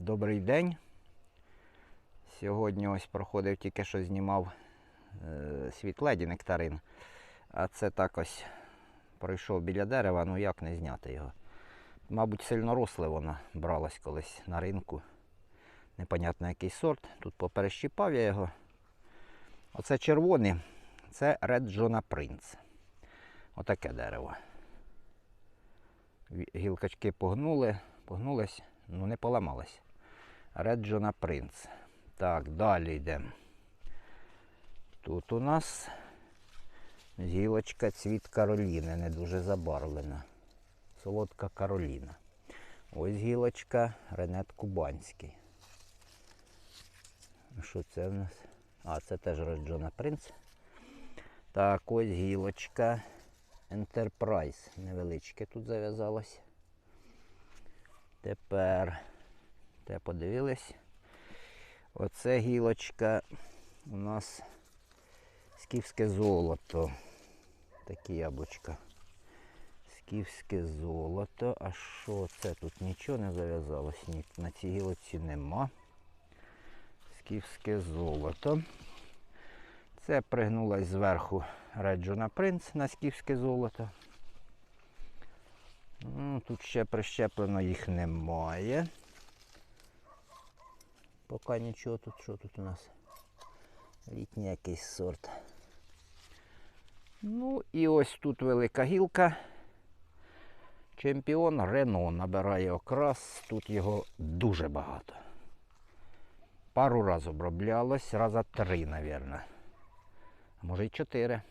Добрий день. Сьогодні ось проходив, тільки що знімав е, світ леді нектарин. А це так ось пройшов біля дерева, ну як не зняти його. Мабуть, сильно росле воно бралось колись на ринку. Непонятно який сорт. Тут поперещіпав я його. Оце червоний, це Red Jona Prince. Отаке дерево. Гілкачки погнули, погнулись, ну не поламались. Jona Prince. Так, далі йдемо. Тут у нас гілочка цвіт Кароліни, не дуже забарвлена. Солодка Кароліна. Ось гілочка Ренет Кубанський. Що це в нас? А, це теж Роджона Принц. Так, ось гілочка Enterprise. Невеличке тут зав'язалось. Тепер те подивились. Оце гілочка у нас скіфське золото. Такі яблучка. Скіфське золото. А що це? Тут нічого не зав'язалось. Ні, на цій гілочці нема. Скіфське золото. Це пригнулась зверху Реджона Принц на скіфське золото. Ну, тут ще прищеплено їх немає. Поки нічого тут, що тут у нас? Літній якийсь сорт. Ну і ось тут велика гілка. Чемпіон Рено набирає окрас. Тут його дуже багато. Пару разів оброблялось, раза три, мабуть. Може й чотири.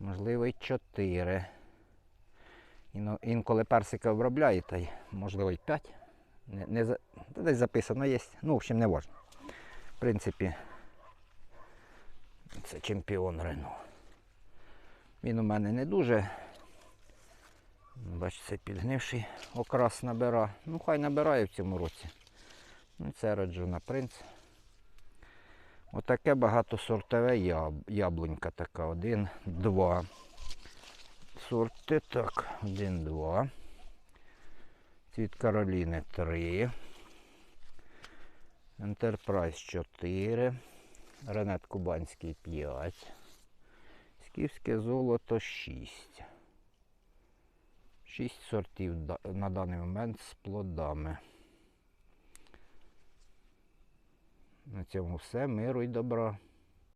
Можливо, й чотири. Інколи персика обробляє, та й можливо й п'ять. Не, не, десь записано є. Ну, в общем, не важно. В принципі, це чемпіон Рено. Він у мене не дуже. Бачите, це підгнивший окрас набира. Ну, хай набирає в цьому році. Ну, це Роджона Принц. Отаке багатосортове яб- яблунька така. Один, два. Сорти так. Один, два. Цвіт Кароліни 3. Ентерпрайз 4. Ренет Кубанський 5. Скіфське золото 6. 6 сортів на даний момент з плодами. На цьому все. Миру і добра.